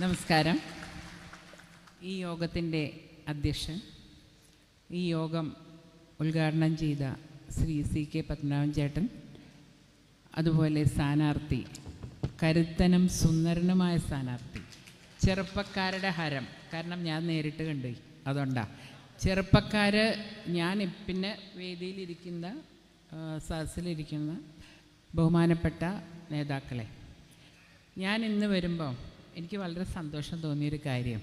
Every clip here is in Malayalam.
നമസ്കാരം. ഈ യോഗത്തിന്റെ അധ്യക്ഷൻ ഈ യോഗം ഉദ്ഘാടനം ചെയ്ത ശ്രീ സി കെ പത്മനാഭൻ ചേട്ടൻ അതുപോലെ സ്ഥാനാർത്ഥി കരുത്തനും സുന്ദരനുമായ സ്ഥാനാർത്ഥി. ചെറുപ്പക്കാരുടെ ഹരം കാരണം ഞാൻ നേരിട്ട് കണ്ടു അതുകൊണ്ടാ. ചെറുപ്പക്കാർ ഞാൻ പിന്നെ വേദിയിലിരിക്കുന്ന സദസ്സിലിരിക്കുന്ന ബഹുമാനപ്പെട്ട നേതാക്കളെ ഞാൻ ഇന്ന് വരുമ്പോൾ എനിക്ക് വളരെ സന്തോഷം തോന്നിയൊരു കാര്യം.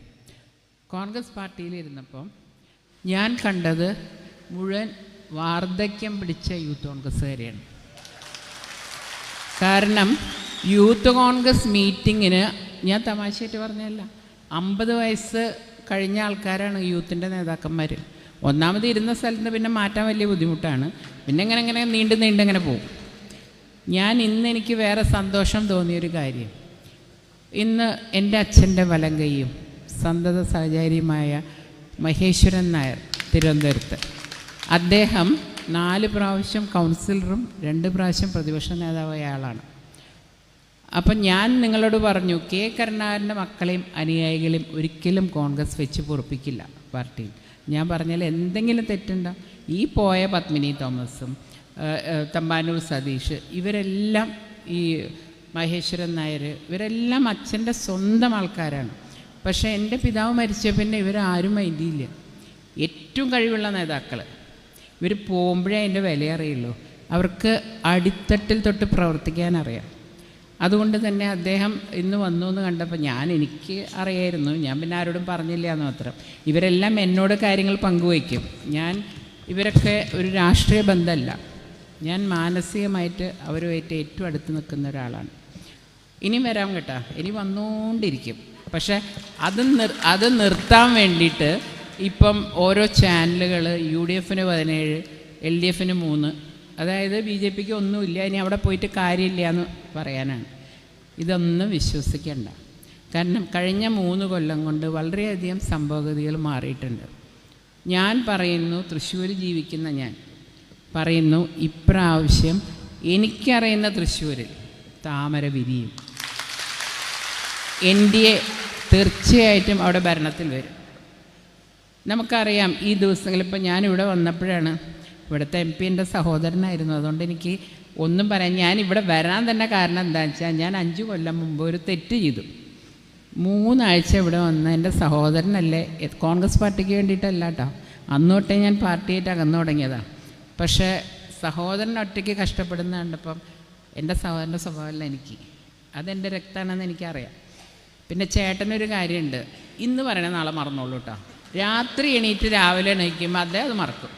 കോൺഗ്രസ് പാർട്ടിയിലിരുന്നപ്പം ഞാൻ കണ്ടത് മുഴുവൻ വാർദ്ധക്യം പിടിച്ച യൂത്ത് കോൺഗ്രസ്സുകാരെയാണ്. കാരണം യൂത്ത് കോൺഗ്രസ് മീറ്റിങ്ങിന് ഞാൻ തമാശയായിട്ട് പറഞ്ഞല്ല അമ്പത് വയസ്സ് കഴിഞ്ഞ ആൾക്കാരാണ് യൂത്തിന്റെ നേതാക്കന്മാർ. ഒന്നാമത് ഇരുന്ന സ്ഥലത്ത് പിന്നെ മാറ്റാൻ വലിയ ബുദ്ധിമുട്ടാണ്. പിന്നെ ഇങ്ങനെ ഇങ്ങനെ നീണ്ട് നീണ്ടിങ്ങനെ പോകും. ഞാൻ ഇന്ന് എനിക്ക് വേറെ സന്തോഷം തോന്നിയൊരു കാര്യം. ഇന്ന് എന്റെ അച്ഛന്റെ വലങ്കയും സന്തത സഹചാരിയുമായ മഹേശ്വരൻ നായർ തിരുവനന്തപുരത്ത്. അദ്ദേഹം നാല് പ്രാവശ്യം കൗൺസിലറും രണ്ട് പ്രാവശ്യം പ്രതിപക്ഷ നേതാവായ ആളാണ്. അപ്പം ഞാൻ നിങ്ങളോട് പറഞ്ഞു കെ കരുണാകരന്റെ മക്കളെയും അനുയായികളെയും ഒരിക്കലും കോൺഗ്രസ് വെച്ച് പൊറപ്പിക്കില്ല പാർട്ടിയിൽ. ഞാൻ പറഞ്ഞാൽ എന്തെങ്കിലും തെറ്റുണ്ടോ? ഈ പോയ പത്മിനി തോമസും തമ്പാനൂർ സതീഷ് ഇവരെല്ലാം ഈ മഹേശ്വരൻ നായർ. ഇവരെല്ലാം അച്ഛന്റെ സ്വന്തം ആൾക്കാരാണ്. പക്ഷേ എന്റെ പിതാവ് മരിച്ച പിന്നെ ഇവരാരും മൈൻഡിയില്ല. ഏറ്റവും കഴിവുള്ള നേതാക്കൾ. ഇവർ പോകുമ്പോഴേ അതിന്റെ വില അറിയുള്ളൂ. അവർക്ക് അടിത്തട്ടിൽ തൊട്ട് പ്രവർത്തിക്കാൻ അറിയാം. അതുകൊണ്ട് തന്നെ അദ്ദേഹം ഇന്ന് വന്നു എന്ന് കണ്ടപ്പോൾ ഞാൻ എനിക്ക് അറിയായിരുന്നു. ഞാൻ പിന്നെ ആരോടും പറഞ്ഞില്ല എന്ന് മാത്രം. ഇവരെല്ലാം എന്നോട് കാര്യങ്ങൾ പങ്കുവയ്ക്കും. ഞാൻ ഇവരൊക്കെ ഒരു രാഷ്ട്രീയ ബന്ധമല്ല. ഞാൻ മാനസികമായിട്ട് അവരുമായിട്ട് ഏറ്റവും അടുത്ത് നിൽക്കുന്ന ഒരാളാണ്. ഇനി വരാം കേട്ടാ. ഇനി വന്നുകൊണ്ടിരിക്കും പക്ഷെ അത് നിർ അത് നിർത്താൻ വേണ്ടിയിട്ട് ഇപ്പം ഓരോ ചാനലുകൾ യു ഡി എഫിന് പതിനേഴ് എൽ ഡി എഫിന് മൂന്ന് അതായത് ബി ജെ പിക്ക് ഒന്നുമില്ല ഇനി അവിടെ പോയിട്ട് കാര്യമില്ല എന്ന് പറയാനാണ്. ഇതൊന്നും വിശ്വസിക്കേണ്ട. കാരണം കഴിഞ്ഞ മൂന്ന് കൊല്ലം കൊണ്ട് വളരെയധികം സംഭവഗതികൾ മാറിയിട്ടുണ്ട്. ഞാൻ പറയുന്നു തൃശ്ശൂർ ജീവിക്കുന്ന ഞാൻ പറയുന്നു ഇപ്രാവശ്യം എനിക്കറിയുന്ന തൃശ്ശൂരിൽ താമര വിരിയും എൻ ഡി എ തീർച്ചയായിട്ടും അവിടെ ഭരണത്തിൽ വരും. നമുക്കറിയാം ഈ ദിവസങ്ങളിൽ ഇപ്പം ഞാനിവിടെ വന്നപ്പോഴാണ് ഇവിടുത്തെ എം പി എന്റെ സഹോദരനായിരുന്നു. അതുകൊണ്ട് എനിക്ക് ഒന്നും പറയാൻ ഞാൻ ഇവിടെ വരാൻ തന്നെ കാരണം എന്താണെന്ന് വെച്ചാൽ ഞാൻ അഞ്ച് കൊല്ലം മുമ്പ് ഒരു തെറ്റ് ചെയ്തു. മൂന്നാഴ്ച ഇവിടെ വന്ന എന്റെ സഹോദരനല്ലേ കോൺഗ്രസ് പാർട്ടിക്ക് വേണ്ടിയിട്ടല്ല കേട്ടോ. അന്ന് തൊട്ടേ ഞാൻ പാർട്ടിയായിട്ട് അകന്നു തുടങ്ങിയതാണ് പക്ഷേ സഹോദരൻ ഒറ്റയ്ക്ക് കഷ്ടപ്പെടുന്ന കണ്ടപ്പം എന്റെ സഹോദരന്റെ സ്വഭാവമല്ല എനിക്ക്. അതെന്റെ രക്തമാണെന്ന് എനിക്കറിയാം. പിന്നെ ചേട്ടനൊരു കാര്യമുണ്ട്. ഇന്ന് പറയണേ നാളെ മറന്നോളൂ കേട്ടോ രാത്രി എണീറ്റ് രാവിലെ എണീക്കുമ്പോൾ അദ്ദേഹം അത് മറക്കും.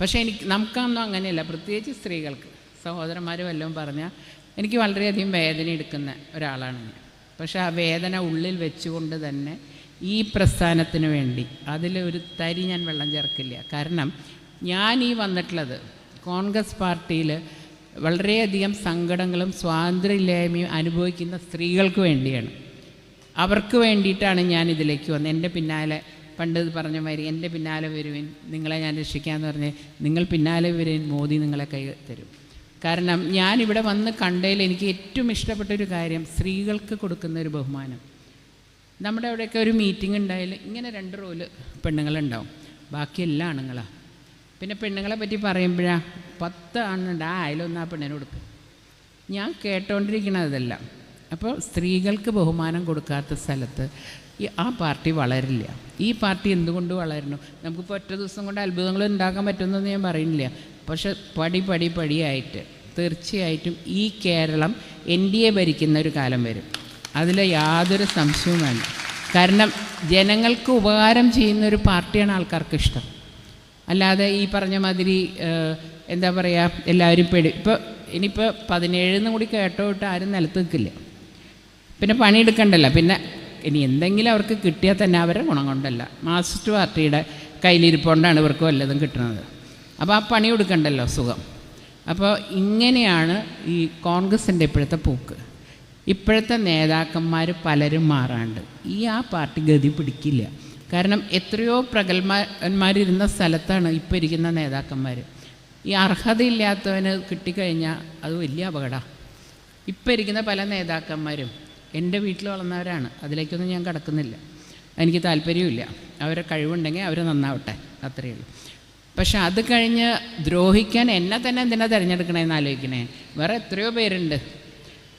പക്ഷേ എനിക്ക് നമുക്കൊന്നും അങ്ങനെയല്ല. പ്രത്യേകിച്ച് സ്ത്രീകൾക്ക്. സഹോദരന്മാർ വല്ലതും പറഞ്ഞാൽ എനിക്ക് വളരെയധികം വേദന എടുക്കുന്ന ഒരാളാണ് ഞാൻ. പക്ഷേ ആ വേദന ഉള്ളിൽ വെച്ചുകൊണ്ട് തന്നെ ഈ പ്രസ്ഥാനത്തിന് വേണ്ടി അതിൽ ഒരു തരി ഞാൻ വെള്ളം ചേർക്കില്ല. കാരണം ഞാൻ ഈ വന്നിട്ടുള്ളത് കോൺഗ്രസ് പാർട്ടിയിൽ വളരെയധികം സങ്കടങ്ങളും സ്വാതന്ത്ര്യമില്ലായ്മയും അനുഭവിക്കുന്ന സ്ത്രീകൾക്ക് വേണ്ടിയാണ്. അവർക്ക് വേണ്ടിയിട്ടാണ് ഞാൻ ഇതിലേക്ക് വന്നത്. എന്റെ പിന്നാലെ പണ്ട് പറഞ്ഞ മാതിരി എന്റെ പിന്നാലെ വരുവിൻ നിങ്ങളെ ഞാൻ രക്ഷിക്കാമെന്ന് പറഞ്ഞ് നിങ്ങൾ പിന്നാലെ വരുവിൻ മോദി നിങ്ങളെ കൈ തരും. കാരണം ഞാനിവിടെ വന്ന് കണ്ടതിൽ എനിക്ക് ഏറ്റവും ഇഷ്ടപ്പെട്ട ഒരു കാര്യം സ്ത്രീകൾക്ക് കൊടുക്കുന്ന ഒരു ബഹുമാനം. നമ്മുടെ അവിടെയൊക്കെ ഒരു മീറ്റിംഗ് ഉണ്ടായാൽ ഇങ്ങനെ രണ്ട് റോൽ പെണ്ണുങ്ങളുണ്ടാവും. ബാക്കി എല്ലാ ആണുങ്ങളാണ് പിന്നെ പെണ്ണുങ്ങളെ പറ്റി പറയുമ്പോഴാണ് പത്ത് ആണുണ്ട് ആ അതിലൊന്ന് ആ പെണ്ണിനെ കൊടുക്കും. ഞാൻ കേട്ടോണ്ടിരിക്കണതല്ല അപ്പോൾ സ്ത്രീകൾക്ക് ബഹുമാനം കൊടുക്കാത്ത സ്ഥലത്ത് ഈ ആ പാർട്ടി വളരില്ല. ഈ പാർട്ടി എന്തുകൊണ്ട് വളരണം നമുക്കിപ്പോൾ ഒറ്റ ദിവസം കൊണ്ട് അത്ഭുതങ്ങൾ ഉണ്ടാക്കാൻ പറ്റുമെന്ന് ഞാൻ പറയുന്നില്ല. പക്ഷെ പടി പടി പടിയായിട്ട് തീർച്ചയായിട്ടും ഈ കേരളം എൻ ഡി എ ഭരിക്കുന്ന ഒരു കാലം വരും. അതിൽ യാതൊരു സംശയവും വേണ്ട. കാരണം ജനങ്ങൾക്ക് ഉപകാരം ചെയ്യുന്ന ഒരു പാർട്ടിയാണ് ആൾക്കാർക്ക് ഇഷ്ടം. അല്ലാതെ ഈ പറഞ്ഞ മാതിരി എന്താ പറയുക എല്ലാവരും പേടി. ഇപ്പോൾ ഇനിയിപ്പോൾ പതിനേഴെന്ന് കൂടി കേട്ടോ ഇട്ട് ആരും നിലത്ത് നിൽക്കില്ല. പിന്നെ പണിയെടുക്കണ്ടല്ല. പിന്നെ ഇനി എന്തെങ്കിലും അവർക്ക് കിട്ടിയാൽ തന്നെ അവരെ ഗുണം കൊണ്ടല്ല. മാസ്റ്റ് പാർട്ടിയുടെ കയ്യിലിരിപ്പോണ്ടാണ് ഇവർക്ക് വല്ലതും കിട്ടുന്നത്. അപ്പോൾ ആ പണി കൊടുക്കണ്ടല്ലോ സുഖം. അപ്പോൾ ഇങ്ങനെയാണ് ഈ കോൺഗ്രസിന്റെ ഇപ്പോഴത്തെ പോക്ക്. ഇപ്പോഴത്തെ നേതാക്കന്മാർ പലരും മാറാണ്ട്. ഈ ആ പാർട്ടി ഗതി പിടിക്കില്ല. കാരണം എത്രയോ പ്രഗത്ഭന്മാരിരുന്ന സ്ഥലത്താണ് ഇപ്പോൾ ഇരിക്കുന്ന നേതാക്കന്മാർ. ഈ അർഹതയില്ലാത്തവന് കിട്ടിക്കഴിഞ്ഞാൽ അത് വലിയ അപകടമാണ്. ഇപ്പോൾ ഇരിക്കുന്ന പല നേതാക്കന്മാരും എന്റെ വീട്ടിൽ വളർന്നവരാണ്. അതിലേക്കൊന്നും ഞാൻ കടക്കുന്നില്ല. എനിക്ക് താല്പര്യമില്ല അവരെ കഴിവുണ്ടെങ്കിൽ അവർ നന്നാവട്ടെ. അത്രയേ ഉള്ളൂ. പക്ഷെ അത് കഴിഞ്ഞ് ദ്രോഹിക്കാൻ എന്നെ തന്നെ എന്തിനാ തിരഞ്ഞെടുക്കണേന്ന് ആലോചിക്കണേ? വേറെ എത്രയോ പേരുണ്ട്.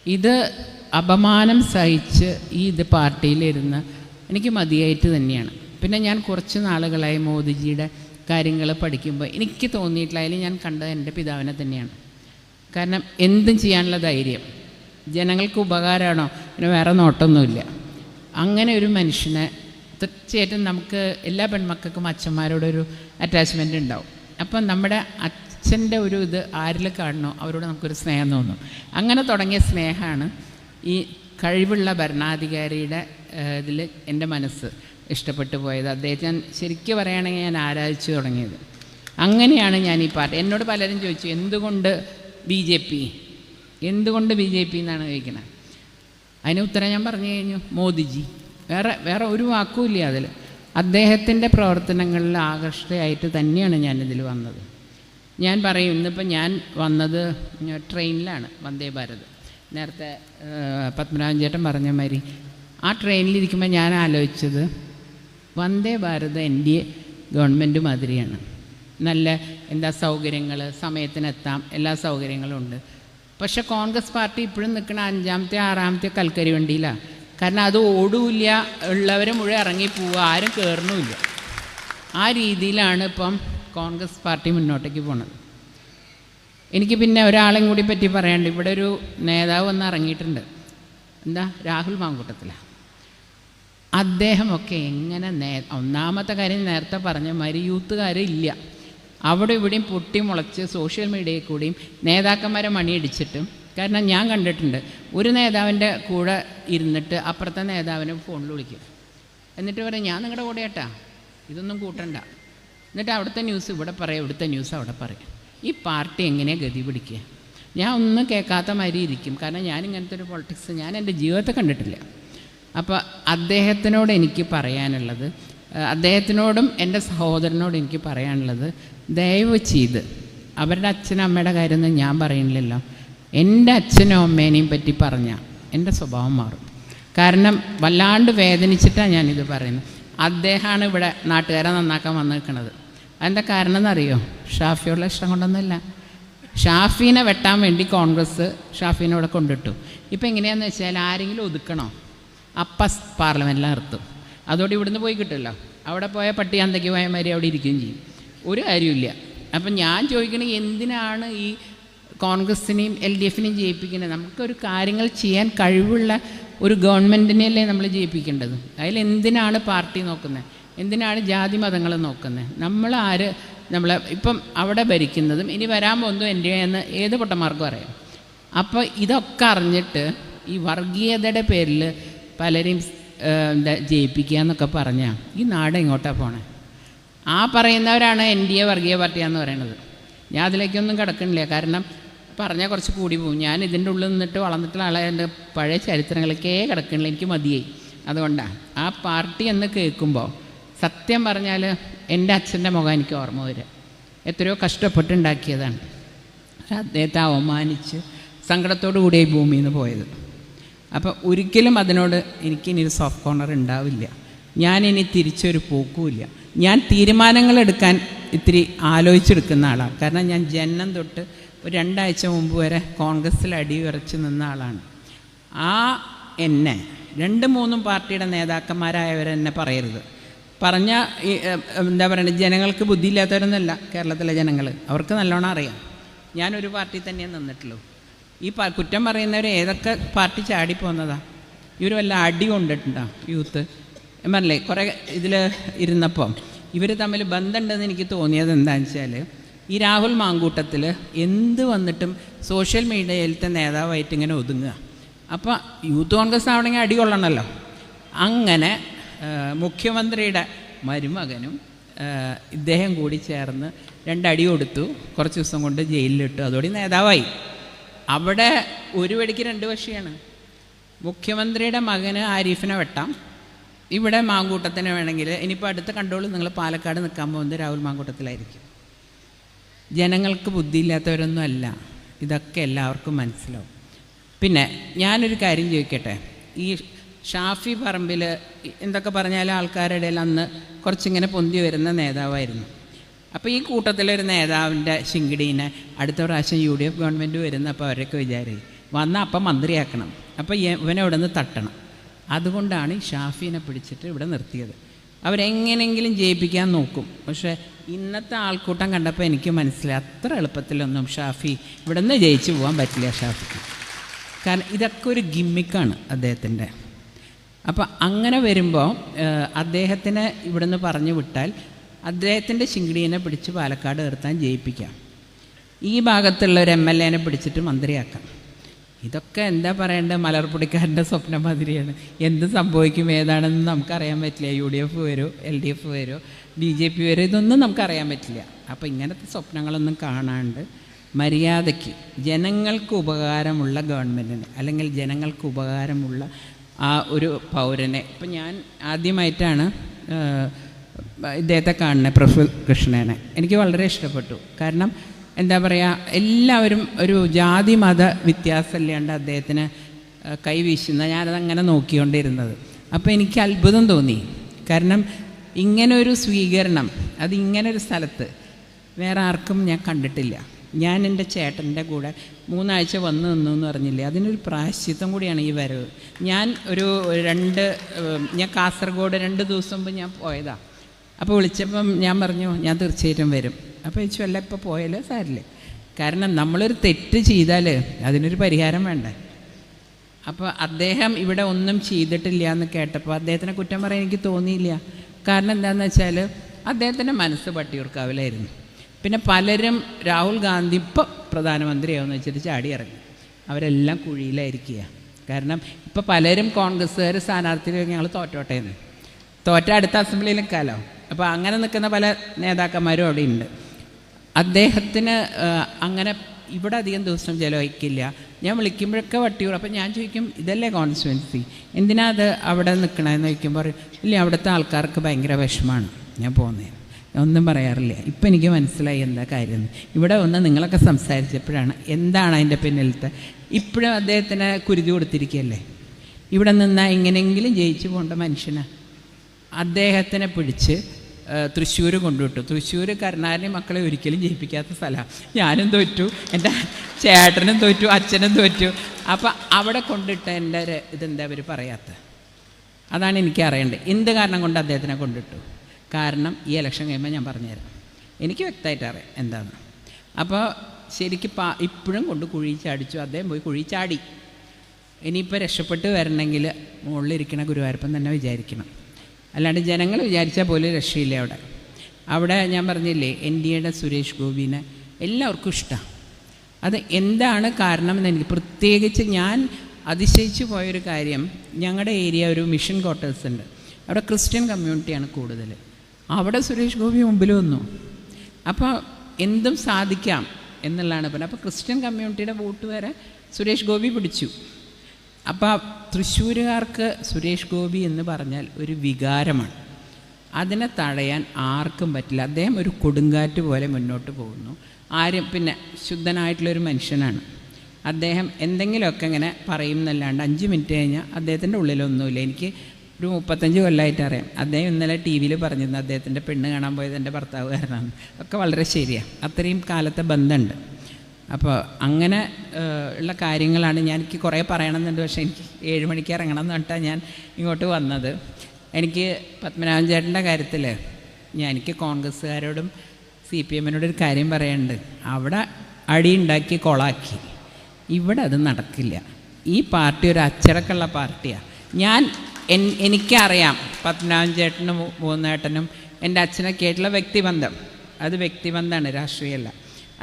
ഇത് അപമാനം സഹിച്ച് ഈ ഇത് പാർട്ടിയിലിരുന്ന് എനിക്ക് മതിയായിട്ട് തന്നെയാണ്. പിന്നെ ഞാൻ കുറച്ച് നാളുകളായി മോദിജിയുടെ കാര്യങ്ങൾ പഠിക്കുമ്പോൾ എനിക്ക് തോന്നിയിട്ടില്ല അതിൽ ഞാൻ കണ്ടത് എന്റെ പിതാവിനെ തന്നെയാണ്. കാരണം എന്തും ചെയ്യാനുള്ള ധൈര്യം. ജനങ്ങൾക്ക് ഉപകാരമാണോ? പിന്നെ വേറെ നോട്ടമൊന്നുമില്ല അങ്ങനെ ഒരു മനുഷ്യനെ തീർച്ചയായിട്ടും നമുക്ക് എല്ലാ പെൺമക്കൾക്കും അച്ഛന്മാരോടൊരു അറ്റാച്ച്മെന്റ് ഉണ്ടാവും. അപ്പം നമ്മുടെ അച്ഛന്റെ ഒരു ഇത് ആരിൽ കാണണോ അവരോട് നമുക്കൊരു സ്നേഹം തോന്നും. അങ്ങനെ തുടങ്ങിയ സ്നേഹമാണ് ഈ കഴിവുള്ള ഭരണാധികാരിയുടെ ഇതിൽ എന്റെ മനസ്സ് ഇഷ്ടപ്പെട്ടു പോയത്. അദ്ദേഹത്തെ ഞാൻ ശരിക്കും പറയുകയാണെങ്കിൽ ഞാൻ ആരാധിച്ചു തുടങ്ങിയത്. അങ്ങനെയാണ് ഞാൻ ഈ പാർട്ടി എന്നോട് പലരും ചോദിച്ചു എന്തുകൊണ്ട് ബി ജെ പി? എന്തുകൊണ്ട് ബി ജെ പി എന്നാണ് ചോദിക്കുന്നത് അതിന് ഉത്തരം ഞാൻ പറഞ്ഞു കഴിഞ്ഞു മോദിജി. വേറെ വേറെ ഒരു വാക്കുമില്ല അതിൽ. അദ്ദേഹത്തിന്റെ പ്രവർത്തനങ്ങളിൽ ആകർഷകയായിട്ട് തന്നെയാണ് ഞാനിതിൽ വന്നത്. ഞാൻ പറയും ഇന്നിപ്പോൾ ഞാൻ വന്നത് ട്രെയിനിലാണ് വന്ദേ ഭാരത്. നേരത്തെ പത്മനാഭൻ ചേട്ടൻ പറഞ്ഞ മാതിരി ആ ട്രെയിനിലിരിക്കുമ്പോൾ ഞാൻ ആലോചിച്ചത് Vande Bharat N D A government മാതിരിയാണ്. നല്ല എന്താ സൗകര്യങ്ങൾ സമയത്തിനെത്താം എല്ലാ സൗകര്യങ്ങളും ഉണ്ട്. പക്ഷെ കോൺഗ്രസ് പാർട്ടി ഇപ്പോഴും നിൽക്കുന്ന അഞ്ചാമത്തെ ആറാമത്തെ കൽക്കരി വണ്ടിയിലാണ് കാരണം അത് ഓടൂല്ല ഉള്ളവർ മുഴുവൻ ഇറങ്ങി പോവുക ആരും കയറണമില്ല ആ രീതിയിലാണ് ഇപ്പം കോൺഗ്രസ് പാർട്ടി മുന്നോട്ടേക്ക് പോണത്. എനിക്ക് പിന്നെ ഒരാളെയും കൂടി പറ്റി പറയാണ്ട് ഇവിടെ ഒരു നേതാവ് വന്ന് ഇറങ്ങിയിട്ടുണ്ട്. എന്താ? രാഹുൽ മാങ്കൂട്ടത്തിലാണ് അദ്ദേഹമൊക്കെ എങ്ങനെ നേ ഒന്നാമത്തെ കാര്യം നേരത്തെ പറഞ്ഞ മാതിരി യൂത്തുകാർ ഇല്ല. അവിടെ ഇവിടെയും പൊട്ടി മുളച്ച് സോഷ്യൽ മീഡിയയിൽ കൂടിയും നേതാക്കന്മാരെ മണിയടിച്ചിട്ടും. കാരണം ഞാൻ കണ്ടിട്ടുണ്ട് ഒരു നേതാവിന്റെ കൂടെ ഇരുന്നിട്ട് അപ്പുറത്തെ നേതാവിനെ ഫോണിൽ വിളിക്കും. എന്നിട്ട് പറയും ഞാൻ നിങ്ങളുടെ കൂടെ ഏട്ടാ ഇതൊന്നും കൂട്ടണ്ട. എന്നിട്ട് അവിടുത്തെ ന്യൂസ് ഇവിടെ പറയാം ഇവിടുത്തെ ന്യൂസ് അവിടെ പറയും. ഈ പാർട്ടി എങ്ങനെയാണ് ഗതി പിടിക്കുക? ഞാൻ ഒന്നും കേൾക്കാത്ത മാതിരി ഇരിക്കും. കാരണം ഞാൻ ഇങ്ങനത്തെ ഒരു പൊളിറ്റിക്സ് ഞാൻ എന്റെ ജീവിതത്തെ കണ്ടിട്ടില്ല. അപ്പോൾ അദ്ദേഹത്തിനോട് എനിക്ക് പറയാനുള്ളത് അദ്ദേഹത്തിനോടും എന്റെ സഹോദരനോടും എനിക്ക് പറയാനുള്ളത് ദയവ് ചെയ്ത് അവരുടെ അച്ഛനും അമ്മയുടെ കാര്യമൊന്നും ഞാൻ പറയുന്നില്ലല്ലോ. എന്റെ അച്ഛനും അമ്മേനെയും പറ്റി പറഞ്ഞാൽ എന്റെ സ്വഭാവം മാറും. കാരണം വല്ലാണ്ട് വേദനിച്ചിട്ടാണ് ഞാനിത് പറയുന്നത്. അദ്ദേഹമാണ് ഇവിടെ നാട്ടുകാരെ നന്നാക്കാൻ വന്നിരിക്കുന്നത് അതിന്റെ കാരണം എന്നറിയോ ഷാഫിയോടുള്ള ഇഷ്ടം കൊണ്ടൊന്നുമില്ല. ഷാഫീനെ വെട്ടാൻ വേണ്ടി കോൺഗ്രസ് ഷാഫീനെ ഇവിടെ കൊണ്ടിട്ടു. ഇപ്പം എങ്ങനെയാണെന്ന് വെച്ചാൽ ആരെങ്കിലും ഒതുക്കണോ? അപ്പം പാർലമെന്റിൽ നിർത്തും. അതോടെ ഇവിടുന്ന് പോയി കിട്ടുമല്ലോ. അവിടെ പോയ പട്ടി അന്തയ്ക്ക് പോയ മാതിരി അവിടെ ഇരിക്കുകയും ചെയ്യും. ഒരു കാര്യമില്ല അപ്പം ഞാൻ ചോദിക്കണത് എന്തിനാണ് ഈ കോൺഗ്രസിനെയും എൽ ഡി എഫിനെയും ജയിപ്പിക്കുന്നത്? നമുക്കൊരു കാര്യങ്ങൾ ചെയ്യാൻ കഴിവുള്ള ഒരു ഗവൺമെന്റിനെയല്ലേ നമ്മൾ ജയിപ്പിക്കേണ്ടത്? അതിൽ എന്തിനാണ് പാർട്ടി നോക്കുന്നത്? എന്തിനാണ് ജാതി മതങ്ങൾ നോക്കുന്നത്? നമ്മൾ ആര് നമ്മൾ ഇപ്പം അവിടെ ഭരിക്കുന്നതും ഇനി വരാൻ പോകുന്നതും എന്റെ എന്ന് ഏത് പൊട്ടന്മാർക്കും അറിയാം. അപ്പോൾ ഇതൊക്കെ അറിഞ്ഞിട്ട് ഈ വർഗീയതയുടെ പേരിൽ പലരെയും ജയിപ്പിക്കുക എന്നൊക്കെ പറഞ്ഞാൽ ഈ നാട് എങ്ങോട്ടാണ് പോണേ? ആ പറയുന്നവരാണ് എൻ ഡി എ വർഗീയ പാർട്ടിയാന്ന് പറയുന്നത് ഞാൻ അതിലേക്കൊന്നും കിടക്കണില്ല. കാരണം പറഞ്ഞാൽ കുറച്ച് കൂടി പോകും ഞാൻ ഇതിന്റെ ഉള്ളിൽ നിന്നിട്ട് വളർന്നിട്ടുള്ള ആളെ എന്റെ പഴയ ചരിത്രങ്ങളൊക്കെ കിടക്കണില്ല. എനിക്ക് മതിയായി. അതുകൊണ്ടാണ് ആ പാർട്ടി എന്ന് കേൾക്കുമ്പോൾ സത്യം പറഞ്ഞാൽ എന്റെ അച്ഛന്റെ മുഖം എനിക്ക് ഓർമ്മ വരിക എത്രയോ കഷ്ടപ്പെട്ടുണ്ടാക്കിയതാണ്. അദ്ദേഹത്തെ അവമാനിച്ച് സങ്കടത്തോടു കൂടി ഈ ഭൂമിയിൽ നിന്ന് പോയത്. അപ്പോൾ ഒരിക്കലും അതിനോട് എനിക്കിനി ഒരു സോഫ്റ്റ് കോർണർ ഉണ്ടാവില്ല. ഞാനിനി തിരിച്ചൊരു പോക്കുമില്ല. ഞാൻ തീരുമാനങ്ങൾ എടുക്കാൻ ഇത്തിരി ആലോചിച്ചെടുക്കുന്ന ആളാണ്. കാരണം ഞാൻ ജനനം തൊട്ട് ഒരു രണ്ടാഴ്ച മുമ്പ് വരെ കോൺഗ്രസ്സിൽ അടിയുറച്ച് നിന്ന ആളാണ്. ആ എന്നെ രണ്ട് മൂന്നും പാർട്ടിയുടെ നേതാക്കന്മാരായവരെന്നെ പറയരുത്. പറഞ്ഞ എന്താ പറയുക ജനങ്ങൾക്ക് ബുദ്ധിയില്ലാത്തവരൊന്നുമല്ല കേരളത്തിലെ ജനങ്ങൾ അവർക്ക് നല്ലോണം അറിയാം. ഞാനൊരു പാർട്ടി തന്നെയാണ് നിന്നിട്ടുള്ളൂ. ഈ കുറ്റം പറയുന്നവർ ഏതൊക്കെ പാർട്ടി ചാടിപ്പോന്നതാണ് ഇവർ വല്ല അടി കൊണ്ടിട്ടുണ്ടോ? യൂത്ത്? പറഞ്ഞില്ലേ കുറേ ഇതിൽ ഇരുന്നപ്പം ഇവർ തമ്മിൽ ബന്ധമുണ്ടെന്ന് എനിക്ക് തോന്നിയത് എന്താണെന്ന് വെച്ചാൽ ഈ രാഹുൽ മാങ്കൂട്ടത്തിൽ എന്ത് വന്നിട്ടും സോഷ്യൽ മീഡിയയിലത്തെ നേതാവായിട്ട് ഇങ്ങനെ ഒതുങ്ങുക. അപ്പോൾ യൂത്ത് കോൺഗ്രസ് ആവണമെങ്കിൽ അടികൊള്ളണമല്ലോ അങ്ങനെ മുഖ്യമന്ത്രിയുടെ മരുമകനും ഇദ്ദേഹം കൂടി ചേർന്ന് രണ്ടടി കൊടുത്തു. കുറച്ച് ദിവസം കൊണ്ട് ജയിലിലിട്ടു. അതോടെ നേതാവായി. അവിടെ ഒരു വെടിക്ക് രണ്ട് പക്ഷിയാണ് മുഖ്യമന്ത്രിയുടെ മകന് ആരിഫിനെ വെട്ടാം. ഇവിടെ മാങ്കൂട്ടത്തിന് വേണമെങ്കിൽ ഇനിയിപ്പോൾ അടുത്ത കണ്ടോളും നിങ്ങൾ പാലക്കാട് നിൽക്കാൻ പോകുന്നത് രാഹുൽ മാങ്കൂട്ടത്തിലായിരിക്കും. ജനങ്ങൾക്ക് ബുദ്ധിയില്ലാത്തവരൊന്നും അല്ല. ഇതൊക്കെ എല്ലാവർക്കും മനസ്സിലാവും. പിന്നെ ഞാനൊരു കാര്യം ചോദിക്കട്ടെ? ഈ ഷാഫി പറമ്പിൽ എന്തൊക്കെ പറഞ്ഞാലും ആൾക്കാരുടെ ഇടയിൽ അന്ന് കുറച്ചിങ്ങനെ പൊന്തി വരുന്ന നേതാവായിരുന്നു. അപ്പോൾ ഈ കൂട്ടത്തിലൊരു നേതാവിന്റെ ശിങ്കിടീനെ അടുത്ത പ്രാവശ്യം യു ഡി എഫ് ഗവൺമെന്റ് വരുന്ന അപ്പോൾ അവരൊക്കെ വിചാരി വന്നാൽ അപ്പം മന്ത്രിയാക്കണം. അപ്പോൾ ഇവനെ ഇവിടെ നിന്ന് തട്ടണം. അതുകൊണ്ടാണ് ഈ ഷാഫീനെ പിടിച്ചിട്ട് ഇവിടെ നിർത്തിയത്. അവരെങ്ങനെങ്കിലും ജയിപ്പിക്കാൻ നോക്കും. പക്ഷേ ഇന്നത്തെ ആൾക്കൂട്ടം കണ്ടപ്പോൾ എനിക്ക് മനസ്സിലായി അത്ര എളുപ്പത്തിലൊന്നും ഷാഫി ഇവിടെ നിന്ന് ജയിച്ചു പോകാൻ പറ്റില്ല ഷാഫിക്ക്. കാരണം ഇതൊക്കെ ഒരു ഗിമ്മിക്കാണ് അദ്ദേഹത്തിന്റെ. അപ്പോൾ അങ്ങനെ വരുമ്പോൾ അദ്ദേഹത്തിന് ഇവിടുന്ന് പറഞ്ഞു വിട്ടാൽ അദ്ദേഹത്തിന്റെ ശിങ്കിടീനെ പിടിച്ച് പാലക്കാട് നിർത്താൻ ജയിപ്പിക്കാം. ഈ ഭാഗത്തുള്ള ഒരു എം എൽ എനെ പിടിച്ചിട്ട് മന്ത്രിയാക്കാം. ഇതൊക്കെ എന്താ പറയേണ്ടത് മലർപ്പൊടിക്കാരന്റെ സ്വപ്നം മാതിരിയാണ്. എന്ത് സംഭവിക്കും? ഏതാണെന്ന് നമുക്കറിയാൻ പറ്റില്ല. യു ഡി എഫ് വരുമോ എൽ ഡി എഫ് വരുമോ ബി ജെ പി വരുമോ ഇതൊന്നും നമുക്കറിയാൻ പറ്റില്ല. അപ്പോൾ ഇങ്ങനത്തെ സ്വപ്നങ്ങളൊന്നും കാണാണ്ട് മര്യാദയ്ക്ക് ജനങ്ങൾക്ക് ഉപകാരമുള്ള ഗവൺമെന്റിന് അല്ലെങ്കിൽ ജനങ്ങൾക്ക് ഉപകാരമുള്ള ആ ഒരു പൗരനെ. ഇപ്പം ഞാൻ ആദ്യമായിട്ടാണ് ഇദ്ദേഹത്തെ കാണുന്നത് പ്രഫുൽ കൃഷ്ണനെ. എനിക്ക് വളരെ ഇഷ്ടപ്പെട്ടു. കാരണം എന്താ പറയുക എല്ലാവരും ഒരു ജാതി മത വ്യത്യാസമല്ലാണ്ട് അദ്ദേഹത്തിന് കൈവീശുന്ന ഞാനതങ്ങനെ നോക്കിക്കൊണ്ടിരുന്നത്. അപ്പോൾ എനിക്ക് അത്ഭുതം തോന്നി. കാരണം ഇങ്ങനെ ഒരു സ്വീകരണം അത് ഇങ്ങനെ ഒരു സ്ഥലത്ത് വേറെ ആർക്കും ഞാൻ കണ്ടിട്ടില്ല. ഞാൻ എന്റെ ചേട്ടന്റെ കൂടെ മൂന്നാഴ്ച വന്നു നിന്നു എന്ന് പറഞ്ഞില്ലേ? അതിനൊരു പ്രായശ്ചിത്തം കൂടിയാണ് ഈ വരവ്. ഞാൻ ഒരു രണ്ട് ഞാൻ കാസർഗോഡ് രണ്ട് ദിവസം മുമ്പ് ഞാൻ പോയതാണ് അപ്പോൾ വിളിച്ചപ്പം ഞാൻ പറഞ്ഞു ഞാൻ തീർച്ചയായിട്ടും വരും. അപ്പോൾ അല്ല ഇപ്പോൾ പോയാലോ? സാരില്ല. കാരണം നമ്മളൊരു തെറ്റ് ചെയ്താൽ അതിനൊരു പരിഹാരം വേണ്ടേ? അപ്പോൾ അദ്ദേഹം ഇവിടെ ഒന്നും ചെയ്തിട്ടില്ല എന്ന് കേട്ടപ്പോൾ അദ്ദേഹത്തിനെ കുറ്റം പറയാൻ എനിക്ക് തോന്നിയില്ല. കാരണം എന്താന്ന് വെച്ചാൽ അദ്ദേഹത്തിന്റെ മനസ്സ് പട്ടിയൂർക്കാവിലായിരുന്നു. പിന്നെ പലരും രാഹുൽ ഗാന്ധി ഇപ്പോൾ പ്രധാനമന്ത്രിയാവുമെന്ന് വെച്ചിട്ട് ചാടി ഇറങ്ങി. അവരെല്ലാം കുഴിയിലായിരിക്കുക കാരണം ഇപ്പോൾ പലരും കോൺഗ്രസ്സുകാർ സ്ഥാനാർത്ഥികൾ ഞങ്ങൾ തോറ്റോട്ടേന്ന്. തോറ്റ അടുത്ത അസംബ്ലിയിൽ കാലം അപ്പോൾ അങ്ങനെ നിൽക്കുന്ന പല നേതാക്കന്മാരും അവിടെ ഉണ്ട് അദ്ദേഹത്തിന് അങ്ങനെ ഇവിടെ അധികം ദിവസം ചിലവഴിക്കില്ല. ഞാൻ വിളിക്കുമ്പോഴൊക്കെ വട്ടിയൂർ അപ്പം ഞാൻ ചോദിക്കും ഇതല്ലേ കോൺസ്റ്റുവൻസി എന്തിനാ അത് അവിടെ നിൽക്കണമെന്ന് ചോദിക്കുമ്പോൾ ഇല്ല അവിടുത്തെ ആൾക്കാർക്ക് ഭയങ്കര വിഷമമാണ് ഞാൻ പോകുന്നത് ഒന്നും പറയാറില്ല. ഇപ്പം എനിക്ക് മനസ്സിലായി എന്താ കാര്യം ഇവിടെ ഒന്ന് നിങ്ങളൊക്കെ സംസാരിച്ചപ്പോഴാണ് എന്താണ് അതിന്റെ പിന്നിലത്തെ. ഇപ്പോഴും അദ്ദേഹത്തിന് കുരുതി കൊടുത്തിരിക്കുകയല്ലേ ഇവിടെ നിന്നാൽ എങ്ങനെയെങ്കിലും ജയിച്ചു പോകേണ്ട മനുഷ്യനാണ് അദ്ദേഹത്തിനെ പിടിച്ച് തൃശ്ശൂർ കൊണ്ടുവിട്ടു. തൃശ്ശൂർ കരുണാകരനെ മക്കളെ ഒരിക്കലും ജയിപ്പിക്കാത്ത സ്ഥലമാണ് ഞാനും തോറ്റു. എന്റെ ചേട്ടനും തോറ്റു അച്ഛനും തോറ്റു. അപ്പോൾ അവിടെ കൊണ്ടിട്ട് എന്റെ ഇതെന്താ അവർ പറയാത്ത അതാണ് എനിക്ക് അറിയേണ്ടത്. എന്ത് കാരണം കൊണ്ട് അദ്ദേഹത്തിനെ കൊണ്ടിട്ടു? കാരണം ഈ ഇലക്ഷൻ കഴിയുമ്പോൾ ഞാൻ പറഞ്ഞുതരാം. എനിക്ക് വ്യക്തമായിട്ട് അറിയാം എന്താണ് അപ്പോൾ ശരിക്കും പാ ഇപ്പോഴും കൊണ്ട് കുഴി ചാടിച്ചു. അദ്ദേഹം പോയി കുഴി ചാടി. ഇനിയിപ്പോൾ രക്ഷപ്പെട്ട് വരണമെങ്കിൽ മുകളിലിരിക്കണ ഗുരുവായൂരപ്പം തന്നെ വിചാരിക്കണം. അല്ലാണ്ട് ജനങ്ങൾ വിചാരിച്ചാൽ പോലും രക്ഷയില്ല അവിടെ. അവിടെ ഞാൻ പറഞ്ഞില്ലേ എൻ ഡി എയുടെ സുരേഷ് ഗോപിനെ എല്ലാവർക്കും ഇഷ്ടമാണ് അത് എന്താണ് കാരണം എന്ന് എനിക്ക് പ്രത്യേകിച്ച് ഞാൻ അതിശയിച്ചു പോയൊരു കാര്യം ഞങ്ങളുടെ ഏരിയ ഒരു മിഷൻ ക്വാർട്ടേഴ്സ് ഉണ്ട്. അവിടെ ക്രിസ്ത്യൻ കമ്മ്യൂണിറ്റിയാണ് കൂടുതൽ. അവിടെ സുരേഷ് ഗോപി മുമ്പിൽ വന്നു. അപ്പോൾ എന്തും സാധിക്കാം എന്നുള്ളതാണ് പറഞ്ഞത്. അപ്പോൾ ക്രിസ്ത്യൻ കമ്മ്യൂണിറ്റിയുടെ വോട്ട് വരെ സുരേഷ് ഗോപി പിടിച്ചു. അപ്പോൾ തൃശ്ശൂരുകാർക്ക് സുരേഷ് ഗോപി എന്ന് പറഞ്ഞാൽ ഒരു വികാരമാണ്. അതിനെ തടയാൻ ആർക്കും പറ്റില്ല. അദ്ദേഹം ഒരു കൊടുങ്കാറ്റ് പോലെ മുന്നോട്ട് പോകുന്നു. ആരും പിന്നെ ശുദ്ധനായിട്ടുള്ളൊരു മനുഷ്യനാണ്. അദ്ദേഹം എന്തെങ്കിലുമൊക്കെ ഇങ്ങനെ പറയും എന്നല്ലാണ്ട് അഞ്ച് മിനിറ്റ് കഴിഞ്ഞാൽ അദ്ദേഹത്തിന്റെ ഉള്ളിലൊന്നുമില്ല. എനിക്ക് ഒരു മുപ്പത്തഞ്ച് കൊല്ലമായിട്ട് അറിയാം. അദ്ദേഹം ഇന്നലെ ടി വിയിൽ പറഞ്ഞിരുന്നു അദ്ദേഹത്തിന്റെ പെണ്ണ് കാണാൻ പോയത് എന്റെ ഭർത്താവ് കാരണമാണ് ഒക്കെ വളരെ ശരിയാണ് അത്രയും കാലത്തെ ബന്ധമുണ്ട്. അപ്പോൾ അങ്ങനെ ഉള്ള കാര്യങ്ങളാണ് ഞാൻ എനിക്ക് കുറേ പറയണമെന്നുണ്ട് പക്ഷേ എനിക്ക് ഏഴ് മണിക്ക് ഇറങ്ങണം എന്ന് പറഞ്ഞിട്ടാണ് ഞാൻ ഇങ്ങോട്ട് വന്നത്. എനിക്ക് പത്മനാഭൻ ചേട്ടന്റെ കാര്യത്തിൽ ഞാൻ എനിക്ക് കോൺഗ്രസ്സുകാരോടും സി പി എമ്മിനോട് ഒരു കാര്യം പറയുന്നുണ്ട് അവിടെ അടിയുണ്ടാക്കി കൊളാക്കി. ഇവിടെ അത് നടക്കില്ല. ഈ പാർട്ടി ഒരു അച്ചടക്കമുള്ള പാർട്ടിയാണ് ഞാൻ എൻ എനിക്കറിയാം പത്മനാഭൻ ചേട്ടനും മൂന്നേട്ടനും എന്റെ അച്ഛനൊക്കെ ആയിട്ടുള്ള വ്യക്തിബന്ധം. അത് വ്യക്തിബന്ധമാണ് രാഷ്ട്രീയമല്ല.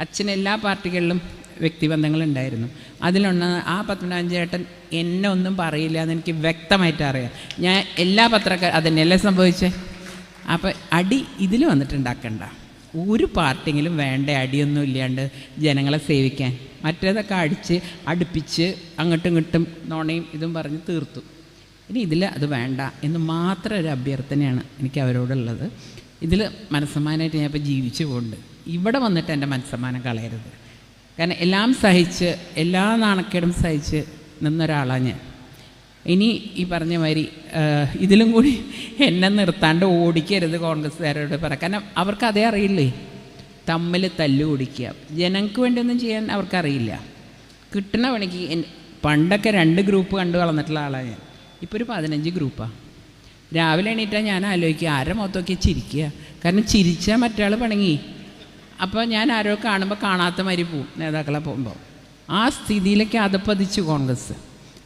അച്ഛൻ എല്ലാ പാർട്ടികളിലും വ്യക്തിബന്ധങ്ങളുണ്ടായിരുന്നു. അതിലൊന്ന് ആ പത്മനാഭൻ ചേട്ടൻ എന്നെ ഒന്നും പറയില്ല എന്ന് എനിക്ക് വ്യക്തമായിട്ട് അറിയാം. ഞാൻ എല്ലാ പത്രക്കാർ അതന്നെയല്ലേ സംഭവിച്ചേ? അപ്പോൾ അടി ഇതിൽ വന്നിട്ടുണ്ടാക്കണ്ട. ഒരു പാർട്ടിയെങ്കിലും വേണ്ട അടിയൊന്നും ഇല്ലാണ്ട് ജനങ്ങളെ സേവിക്കാൻ. മറ്റേതൊക്കെ അടിച്ച് അടുപ്പിച്ച് അങ്ങോട്ടും ഇങ്ങോട്ടും നോണയും ഇതും പറഞ്ഞ് തീർത്തു. ഇനി ഇതിൽ അത് വേണ്ട എന്ന് മാത്രം ഒരു അഭ്യർത്ഥനയാണ് എനിക്ക് അവരോടുള്ളത്. ഇതിൽ മനസ്സമാനായിട്ട് ഞാൻ ജീവിച്ചു പോകുന്നുണ്ട് ഇവിടെ വന്നിട്ട് എന്റെ മനസ്സമ്മാനം കളയരുത്. കാരണം എല്ലാം സഹിച്ച് എല്ലാ നാണക്കേടും സഹിച്ച് നിന്നൊരാളാണ് ഞാൻ. ഇനി ഈ പറഞ്ഞ മാതിരി ഇതിലും കൂടി എന്നെ നിർത്താണ്ട് ഓടിക്കരുത് കോൺഗ്രസ്സുകാരോട് പറ കാരണം അവർക്ക് അതേ അറിയില്ലേ? തമ്മിൽ തല്ലു ഓടിക്കുക. ജനങ്ങൾക്ക് വേണ്ടിയൊന്നും ചെയ്യാൻ അവർക്കറിയില്ല. കിട്ടണ പണിക്ക് പണ്ടൊക്കെ രണ്ട് ഗ്രൂപ്പ് കണ്ടു കളന്നിട്ടുള്ള ആളാണ് ഞാൻ. ഇപ്പോൾ ഒരു പതിനഞ്ച് ഗ്രൂപ്പാണ് രാവിലെ എണീറ്റാൽ ഞാൻ ആലോചിക്കുക ആരെ മൊത്തമൊക്കെ ചിരിക്കുക? കാരണം ചിരിച്ചാൽ മറ്റാൾ പണങ്ങി. അപ്പോൾ ഞാൻ ആരോ കാണുമ്പോൾ കാണാത്ത മാതിരി പോവും നേതാക്കളെ പോകുമ്പോൾ ആ സ്ഥിതിയിലേക്ക് അതപ്പതിച്ചു കോൺഗ്രസ്.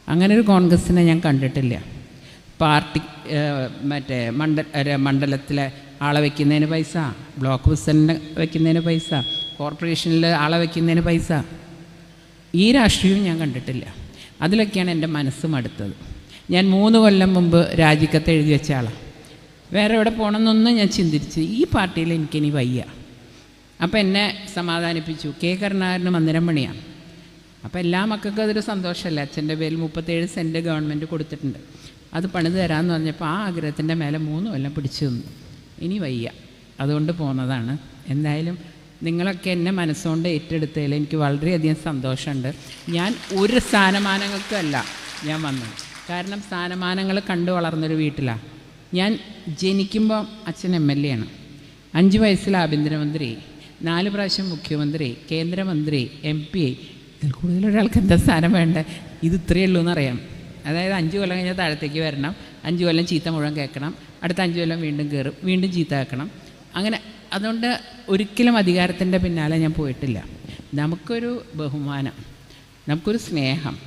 അങ്ങനെ ഒരു കോൺഗ്രസ്സിനെ ഞാൻ കണ്ടിട്ടില്ല. പാർട്ടി മറ്റേ മണ്ഡ മണ്ഡലത്തിലെ ആളെ വയ്ക്കുന്നതിന് പൈസ ബ്ലോക്ക് പ്രസിഡന്റിനെ വയ്ക്കുന്നതിന് പൈസ കോർപ്പറേഷനിൽ ആളെ വയ്ക്കുന്നതിന് പൈസ. ഈ രാഷ്ട്രീയവും ഞാൻ കണ്ടിട്ടില്ല. അതിലൊക്കെയാണ് എന്റെ മനസ്സ് മടുത്തത് ഞാൻ മൂന്ന് കൊല്ലം മുമ്പ് രാജിക്കത്ത് എഴുതി വെച്ച ആളാണ് വേറെ എവിടെ പോകണമെന്നൊന്നും ഞാൻ ചിന്തിച്ച് ഈ പാർട്ടിയിൽ എനിക്കിനി വയ്യ. അപ്പോൾ എന്നെ സമാധാനിപ്പിച്ചു. കെ. കരുണാകരന് മന്ദിരം പണിയാണ്. അപ്പോൾ എല്ലാ മക്കൾക്കും അതൊരു സന്തോഷമല്ലേ? അച്ഛന്റെ പേരിൽ മുപ്പത്തേഴ് സെന്റ് ഗവൺമെന്റ് കൊടുത്തിട്ടുണ്ട്. അത് പണിത് തരാമെന്ന് പറഞ്ഞപ്പോൾ ആ ആഗ്രഹത്തിന്റെ മേലെ മൂന്ന് കൊല്ലം പിടിച്ചു നിന്നു. ഇനി വയ്യ. അതുകൊണ്ട് പോകുന്നതാണ് എന്തായാലും നിങ്ങളൊക്കെ എന്നെ മനസ്സുകൊണ്ട് ഏറ്റെടുത്തതിൽ എനിക്ക് വളരെയധികം സന്തോഷമുണ്ട്. ഞാൻ ഒരു സ്ഥാനമാനങ്ങൾക്കല്ല ഞാൻ വന്നത്. കാരണം സ്ഥാനമാനങ്ങൾ കണ്ടു വളർന്നൊരു വീട്ടിലാണ് ഞാൻ ജനിക്കുമ്പോൾ അച്ഛൻ എം എൽ എ ആണ്. അഞ്ച് വയസ്സിൽ ആഭ്യന്തരമന്ത്രി. നാല് പ്രാവശ്യം മുഖ്യമന്ത്രി കേന്ദ്രമന്ത്രി എം പി ഇതിൽ കൂടുതൽ ഒരാൾക്ക് എന്താ സ്ഥാനം വേണ്ട? ഇത് ഇത്രയേ ഉള്ളൂ എന്നറിയാം. അതായത് അഞ്ച് കൊല്ലം കഴിഞ്ഞാൽ താഴത്തേക്ക് വരണം. അഞ്ച് കൊല്ലം ചീത്ത മുഴുവൻ കേൾക്കണം. അടുത്ത അഞ്ച് കൊല്ലം വീണ്ടും കയറും വീണ്ടും ചീത്ത കേൾക്കണം. അങ്ങനെ അതുകൊണ്ട് ഒരിക്കലും അധികാരത്തിന്റെ പിന്നാലെ ഞാൻ പോയിട്ടില്ല. നമുക്കൊരു ബഹുമാനം നമുക്കൊരു സ്നേഹം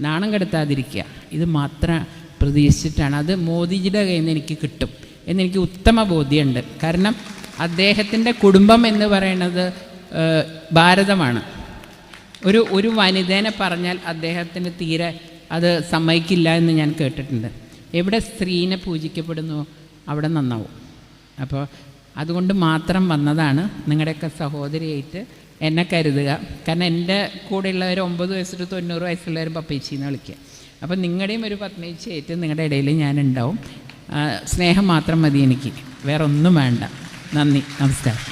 നാണം കെടുത്താതിരിക്കുക ഇത് മാത്രം പ്രതീക്ഷിച്ചിട്ടാണ്. അത് മോദിജിയുടെ കയ്യിൽ നിന്ന് എനിക്ക് കിട്ടും. എന്നെനിക്ക് ഉത്തമ ബോധ്യമുണ്ട്. കാരണം അദ്ദേഹത്തിന്റെ കുടുംബം എന്ന് പറയുന്നത് ഭാരതമാണ്. ഒരു ഒരു വനിതേനെ പറഞ്ഞാൽ അദ്ദേഹത്തിന് തീരെ അത് സമ്മതിക്കില്ല എന്ന് ഞാൻ കേട്ടിട്ടുണ്ട്. എവിടെ സ്ത്രീനെ പൂജിക്കപ്പെടുന്നു അവിടെ നന്നാവും. അപ്പോൾ അതുകൊണ്ട് മാത്രം വന്നതാണ് നിങ്ങളുടെയൊക്കെ സഹോദരിയായിട്ട് എന്നെ കരുതുക. കാരണം എന്റെ കൂടെയുള്ളവർ ഒമ്പത് വയസ്സിട്ട് തൊണ്ണൂറ് വയസ്സുള്ളവർ പപ്പേച്ചിന്ന് വിളിക്കുക. അപ്പോൾ നിങ്ങളുടെയും ഒരു പത്മേച്ചി ആയിട്ട് നിങ്ങളുടെ ഇടയിൽ ഞാൻ ഉണ്ടാവും സ്നേഹം മാത്രം മതി എനിക്ക്. വേറെ ഒന്നും വേണ്ട. നന്ദി. നമസ്കാരം.